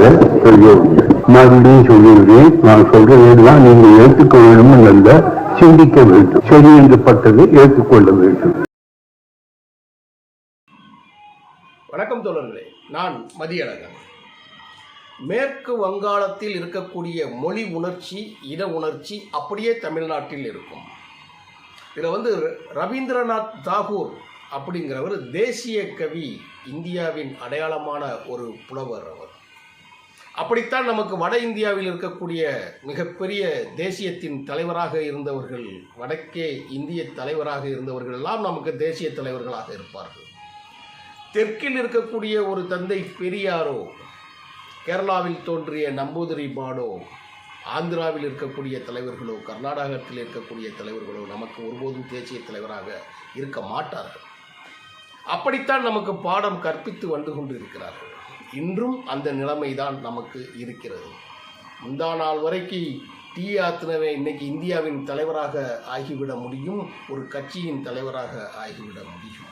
அதுமாகவே சொல்லியிருந்தேன் மறுபடியும் சொல்லியிருக்கேன் நான் சொல்றதெல்லாம் நீங்கள் ஏற்றுக்க வேண்டும் என்ற சிந்திக்க வேண்டும். சரி என்று பட்டதை ஏற்றுக்கொள்ள வேண்டும். வணக்கம் தோழர்களே. நான் மதியழகன். மேற்கு வங்காளத்தில் இருக்கக்கூடிய மொழி உணர்ச்சி இன உணர்ச்சி அப்படியே தமிழ்நாட்டில் இருக்கும். இதில் வந்து ரவீந்திரநாத் தாகூர் அப்படிங்கிறவர் தேசிய கவி இந்தியாவின் அடையாளமான ஒரு புலவர் அவர். அப்படித்தான் நமக்கு வட இந்தியாவில் இருக்கக்கூடிய மிகப்பெரிய தேசியத்தின் தலைவராக இருந்தவர்கள் வடக்கே இந்திய தலைவராக இருந்தவர்கள் எல்லாம் நமக்கு தேசிய தலைவர்களாக இருப்பார்கள். தெற்கில் இருக்கக்கூடிய ஒரு தந்தை பெரியாரோ கேரளாவில் தோன்றிய நம்பூதிரி பாடோ ஆந்திராவில் இருக்கக்கூடிய தலைவர்களோ கர்நாடகத்தில் இருக்கக்கூடிய தலைவர்களோ நமக்கு ஒருபோதும் தேசிய தலைவராக இருக்க மாட்டார்கள். அப்படித்தான் நமக்கு பாடம் கற்பித்து வந்து கொண்டு இருக்கிறார்கள் இன்றும் அந்த நிலைமைதான் நமக்கு இருக்கிறது. முந்தா நாள் வரைக்கும் டி ஆத்தினவை இன்னைக்கு இந்தியாவின் தலைவராக ஆகிவிட முடியும் ஒரு கட்சியின் தலைவராக ஆகிவிட முடியும்.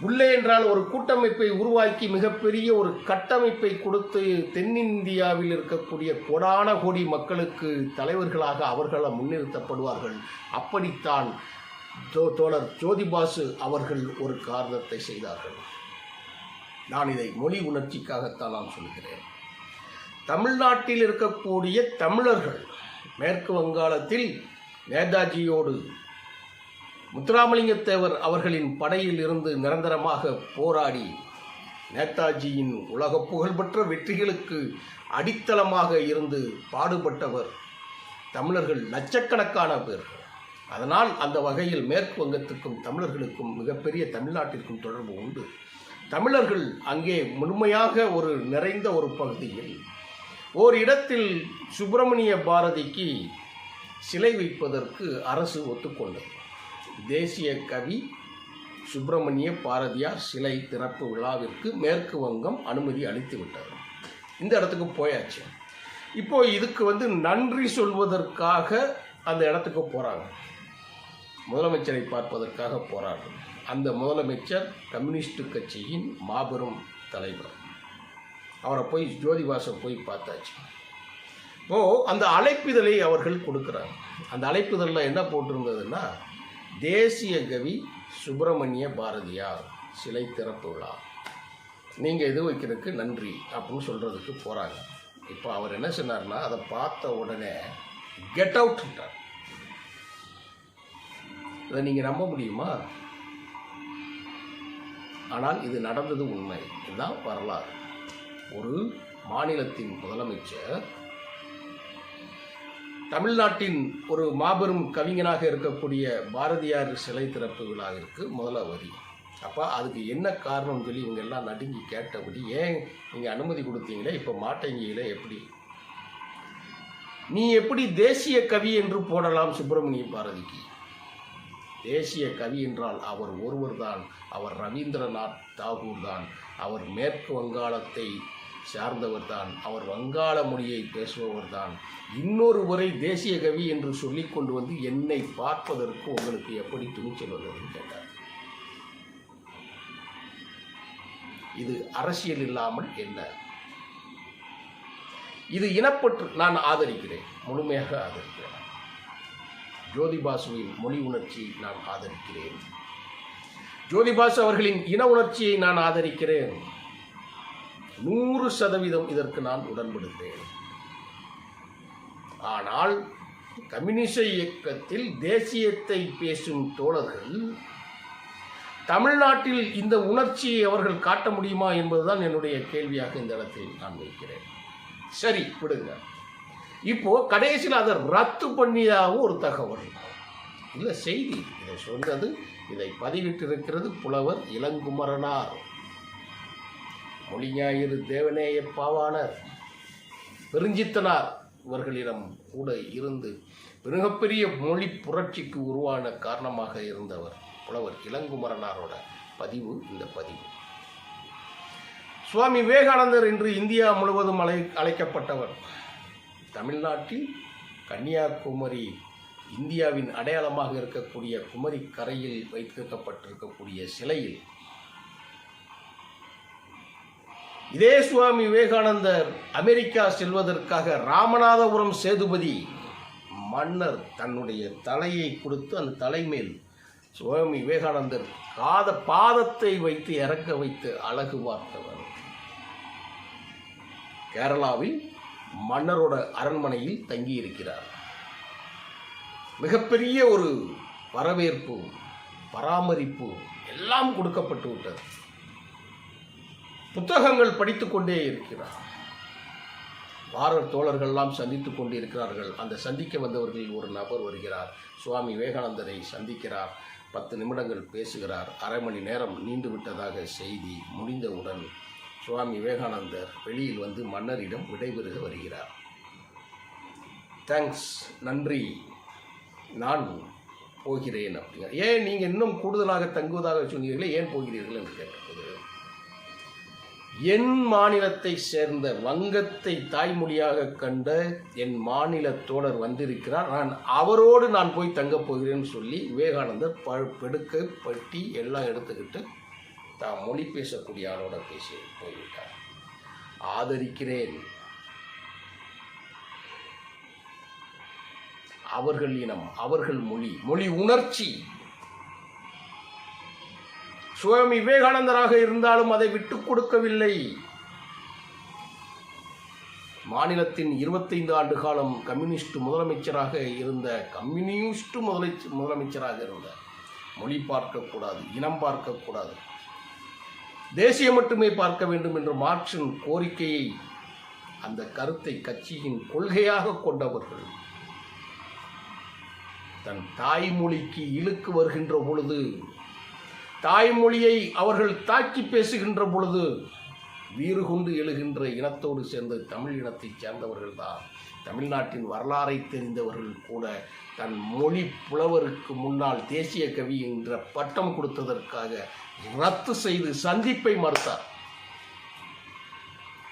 உள்ளே என்றால் ஒரு கூட்டமைப்பை உருவாக்கி மிகப்பெரிய ஒரு கட்டமைப்பை கொடுத்து தென்னிந்தியாவில் இருக்கக்கூடிய கோடான கோடி மக்களுக்கு தலைவர்களாக அவர்கள முன்னிறுத்தப்படுவார்கள். அப்படித்தான் தோழர் ஜோதிபாசு அவர்கள் ஒரு காரணத்தை செய்தார்கள். நான் இதை மொழி உணர்ச்சிக்காகத்தான் நான் சொல்கிறேன். தமிழ்நாட்டில் இருக்கக்கூடிய தமிழர்கள் மேற்கு வங்காளத்தில் நேதாஜியோடு முத்துராமலிங்கத்தேவர் அவர்களின் படையில் இருந்து நிரந்தரமாக போராடி நேதாஜியின் உலக புகழ்பெற்ற வெற்றிகளுக்கு அடித்தளமாக இருந்து பாடுபட்டவர் தமிழர்கள் லட்சக்கணக்கான பேர்கள் அதனால் அந்த வகையில் மேற்கு வங்கத்துக்கும் தமிழர்களுக்கும் மிகப்பெரிய தமிழ்நாட்டிற்கும் தொடர்பு உண்டு. தமிழர்கள் அங்கே முழுமையாக ஒரு நிறைந்த ஒரு பகுதியில் ஓர் இடத்தில் சுப்பிரமணிய பாரதிக்கு சிலை வைப்பதற்கு அரசு ஒத்துக்கொண்டது. தேசிய கவி சுப்பிரமணிய பாரதியார் சிலை திறப்பு விழாவிற்கு மேற்கு வங்கம் அனுமதி அளித்து விட்டது. இந்த இடத்துக்கு போயாச்சு. இப்போ இதுக்கு வந்து நன்றி சொல்வதற்காக அந்த இடத்துக்கு போகிறாங்க முதலமைச்சரை பார்ப்பதற்காக போறாங்க. அந்த முதலமைச்சர் கம்யூனிஸ்ட் கட்சியின் மாபெரும் தலைவர். அவரை போய் ஜோதிவாசம் போய் பார்த்தாச்சு. இப்போ அந்த அழைப்பிதழை அவர்கள் கொடுக்குறாங்க. அந்த அழைப்பிதழில் என்ன போட்டிருந்ததுன்னா தேசிய கவி சுப்பிரமணிய பாரதியார் சிலை திறப்பு விழா. நீங்கள் இது வைக்கிறதுக்கு நன்றி அப்படின்னு சொல்கிறதுக்கு போகிறாங்க இப்போ அவர் என்ன சொன்னார்னா அதை பார்த்த உடனே கெட் அவுட்ன்றார் இதை நீங்கள் நம்ப முடியுமா? ஆனால் இது நடந்தது உண்மை. இதுதான் வரலாறு. ஒரு மாநிலத்தின் முதலமைச்சர் தமிழ்நாட்டின் ஒரு மாபெரும் கவிஞனாக இருக்கக்கூடிய பாரதியார் சிலை திறப்பு விழாவிற்கு முதல வரி அப்போ அதுக்கு என்ன காரணம்னு சொல்லி இவங்க எல்லாம் நடுங்கி கேட்டபடி ஏன் நீங்கள் அனுமதி கொடுத்தீங்களே? இப்போ மாட்டேங்கீங்களே எப்படி? நீ எப்படி தேசிய கவி என்று போடலாம் சுப்பிரமணிய பாரதிக்கு? தேசிய கவி என்றால் அவர் ஒருவர்தான். அவர் ரவீந்திரநாத் தாகூர் தான் அவர் மேற்கு வங்காளத்தை சார்ந்தவர் தான் அவர் வங்காள மொழியை பேசுபவர் தான் இன்னொருவரை தேசிய கவி என்று சொல்லி கொண்டு வந்து என்னை பார்ப்பதற்கு உங்களுக்கு எப்படி துணிச்சல் வந்ததுன்னு கேட்டார். இது அரசியல் இல்லாமல் என்ன? இது இனப்பற்று நான் ஆதரிக்கிறேன். முழுமையாக ஆதரிக்கிறேன். ஜோதிபாசுவின் மொழி உணர்ச்சியை நான் ஆதரிக்கிறேன். ஜோதிபாசு அவர்களின் இன உணர்ச்சியை நான் ஆதரிக்கிறேன். நூறு சதவீதம் இதற்கு நான் உடன்படுகிறேன். ஆனால் கம்யூனிச இயக்கத்தில் தேசியத்தை பேசும் தோழர்கள் தமிழ்நாட்டில் இந்த உணர்ச்சியை அவர்கள் காட்ட முடியுமா என்பதுதான் என்னுடைய கேள்வியாக இந்த இடத்தில் நான் வைக்கிறேன். சரி விடுங்க. இப்போ கடைசியில் அதை ரத்து பண்ணியாகவும் ஒரு தகவல். இல்லை செய்தி. இதை சொன்னது இதை பதிவிட்டிருக்கிறது புலவர் இளங்குமரனார். மொழிஞாயிறு தேவநேய பாவாணர். பெருஞ்சித்தனார் இவர்களிடம் கூட இருந்து மிகப்பெரிய மொழி புரட்சிக்கு உருவான காரணமாக இருந்தவர் புலவர் இளங்குமரனாரோட பதிவு இந்த பதிவு. சுவாமி விவேகானந்தர் இன்று இந்தியா முழுவதும் அழை அழைக்கப்பட்டவர். தமிழ்நாட்டில் கன்னியாகுமரி இந்தியாவின் அடையாளமாக இருக்கக்கூடிய குமரி கரையில் வைத்திருக்கப்பட்டிருக்கக்கூடிய சிலையில் இதே சுவாமி விவேகானந்தர் அமெரிக்கா செல்வதற்காக ராமநாதபுரம் சேதுபதி மன்னர் தன்னுடைய தலையை கொடுத்து அந்த தலைமேல் சுவாமி விவேகானந்தர் காத பாதத்தை வைத்து இறக்க வைத்து அழகு பார்த்தவர். கேரளாவில் மன்னரோட அரண்மனையில் தங்கியிருக்கிறார். மிகப்பெரிய ஒரு வரவேற்பு பராமரிப்பு எல்லாம் கொடுக்கப்பட்டு விட்டது. புத்தகங்கள் படித்துக்கொண்டே இருக்கிறார். பாரர் தோழர்கள்லாம் சந்தித்து கொண்டிருக்கிறார்கள். அந்த சந்திக்க வந்தவர்களில் ஒரு நபர் வருகிறார். சுவாமி விவேகானந்தரை சந்திக்கிறார். பத்து நிமிடங்கள் பேசுகிறார். அரை மணி நேரம் நீண்டு விட்டதாக செய்தி முடிந்தவுடன் சுவாமி விவேகானந்தர் வெளியில் வந்து மன்னரிடம் விடைபெறுக வருகிறார். தேங்க்ஸ் நன்றி. நான் போகிறேன் அப்படிங்கிற ஏன் நீங்கள் இன்னும் கூடுதலாக தங்குவதாக சொன்னீர்களே ஏன் போகிறீர்கள் என்று கேட்டபோது என் மாநிலத்தை சேர்ந்த வங்கத்தை தாய்மொழியாக கண்ட என் மாநில தோழர் வந்திருக்கிறார். நான் அவரோடு நான் போய் தங்கப் போகிறேன்னு சொல்லி விவேகானந்தர் ப பெடுக்க பட்டி எல்லாம் எடுத்துக்கிட்டு தான் மொழி பேசக்கூடிய ஆளோட பேசி போய்விட்டார். ஆதரிக்கிறேன். அவர்கள் இனம் அவர்கள் மொழி மொழி உணர்ச்சி. சுவாமி விவேகானந்தராக இருந்தாலும் அதை விட்டுக் கொடுக்கவில்லை. மாநிலத்தின் இருபத்தைந்து ஆண்டு காலம் கம்யூனிஸ்ட் முதலமைச்சராக இருந்த கம்யூனிஸ்ட் முதலை முதலமைச்சராக இருந்த மொழி பார்க்கக்கூடாது இனம் பார்க்கக்கூடாது. தேசியம் மட்டுமே பார்க்க வேண்டும் என்ற மார்க்சின் கோரிக்கையை அந்த கருத்தை கட்சியின் கொள்கையாக கொண்டவர்கள் தன் தாய்மொழிக்கு இழுக்கு வருகின்ற பொழுது தாய்மொழியை அவர்கள் தாக்கி பேசுகின்ற பொழுது வீறு கொண்டு எழுகின்ற இனத்தோடு சேர்ந்த தமிழ் இனத்தைச் சேர்ந்தவர்கள்தான். தமிழ்நாட்டின் வரலாறை தெரிந்தவர்கள் கூட தன் மொழி புலவருக்கு முன்னால் தேசிய கவி என்ற பட்டம் கொடுத்ததற்காக ரத்து செய்து சந்திப்பை மறுத்தார்.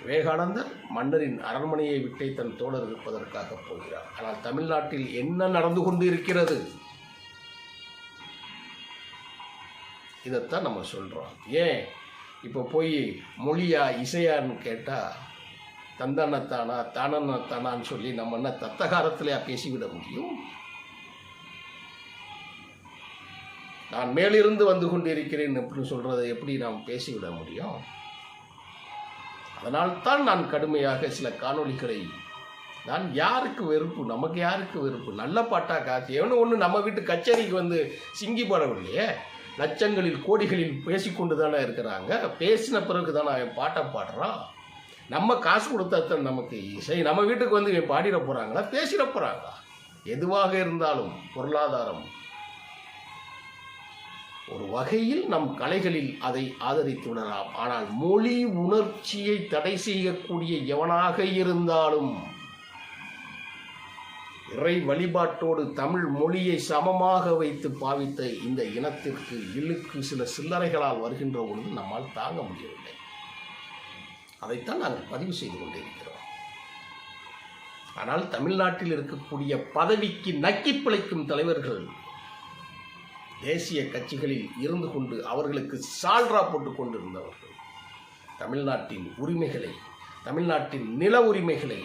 விவேகானந்தர் மன்னரின் அரண்மனையை விட்டே தன் தோழர் இருப்பதற்காக போகிறார். ஆனால் தமிழ்நாட்டில் என்ன நடந்து கொண்டு இருக்கிறது இதைத்தான் நம்ம சொல்கிறோம் ஏன்? இப்போ போய் மொழியா இசையான்னு கேட்டால் தந்தனத்தானா தானனத்தானான்னு சொல்லி நம்ம என்ன தத்தகாரத்திலையா பேசிவிட முடியும்? நான் மேலிருந்து வந்து கொண்டிருக்கிறேன் அப்படின்னு சொல்கிறத எப்படி நாம் பேசிவிட முடியும்? அதனால்தான் நான் கடுமையாக சில காணொளிகளை நான் யாருக்கு வெறுப்பு நமக்கு யாருக்கு வெறுப்பு? நல்ல பாட்டா காசு. எவனும் ஒன்று நம்ம வீட்டு கச்சேரிக்கு வந்து சிங்கி பாடவில்லையே? லட்சங்களில் கோடிகளில் பேசிக்கொண்டு தானே இருக்கிறாங்க. பேசின பிறகு தானே அவன் பாட்டை பாடுறான். நம்ம காசு கொடுத்தா தான் நமக்கு இசை. நம்ம வீட்டுக்கு வந்து பாடிட போகிறாங்களா பேசிட போகிறாங்களா எதுவாக இருந்தாலும் பொருளாதாரம் ஒரு வகையில் நம் கலைகளில் அதை ஆதரித்து விடலாம் ஆனால் மொழி உணர்ச்சியை தடை செய்யக்கூடிய எவனாக இருந்தாலும் இறை வழிபாட்டோடு தமிழ் மொழியை சமமாக வைத்து பாவித்த இந்த இனத்திற்கு இழுக்கு சில சில்லறைகளால் வருகின்ற பொழுது நம்மால் தாங்க முடியவில்லை. அதைத்தான் நாங்கள் பதிவு செய்து கொண்டிருக்கிறோம் ஆனால் தமிழ்நாட்டில் இருக்கக்கூடிய பதவிக்கு நக்கி பிழைக்கும் தலைவர்கள் தேசிய கட்சிகளில் இருந்து கொண்டு அவர்களுக்கு சால்ரா போட்டு கொண்டிருந்தவர்கள். தமிழ்நாட்டின் உரிமைகளை தமிழ்நாட்டின் நில உரிமைகளை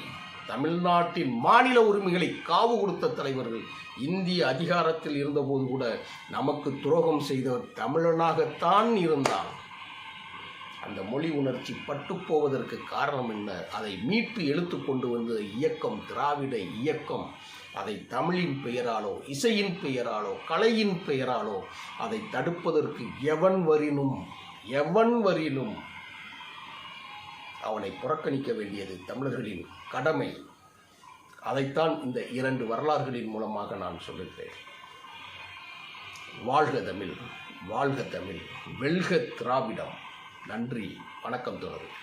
தமிழ்நாட்டின் மாநில உரிமைகளை காவு கொடுத்த தலைவர்கள் இந்திய அதிகாரத்தில் இருந்தபோது கூட நமக்கு துரோகம் செய்தவர் தமிழனாகத்தான் இருந்தான். அந்த மொழி உணர்ச்சி பட்டுப்போவதற்கு காரணம் என்ன? அதை மீட்டு எழுத்து கொண்டு வந்த இயக்கம் திராவிட இயக்கம் அதை தமிழின் பெயராலோ இசையின் பெயராலோ கலையின் பெயராலோ அதை தடுப்பதற்கு எவன் வரினும் எவன் வரினும் அவனை புறக்கணிக்க வேண்டியது தமிழர்களின் கடமை. அதைத்தான் இந்த இரண்டு வரலாறுகளின் மூலமாக நான் சொல்லுகிறேன். வாழ்க தமிழ் வாழ்க தமிழ் வெல்க திராவிடம். நன்றி வணக்கம் தொடரும்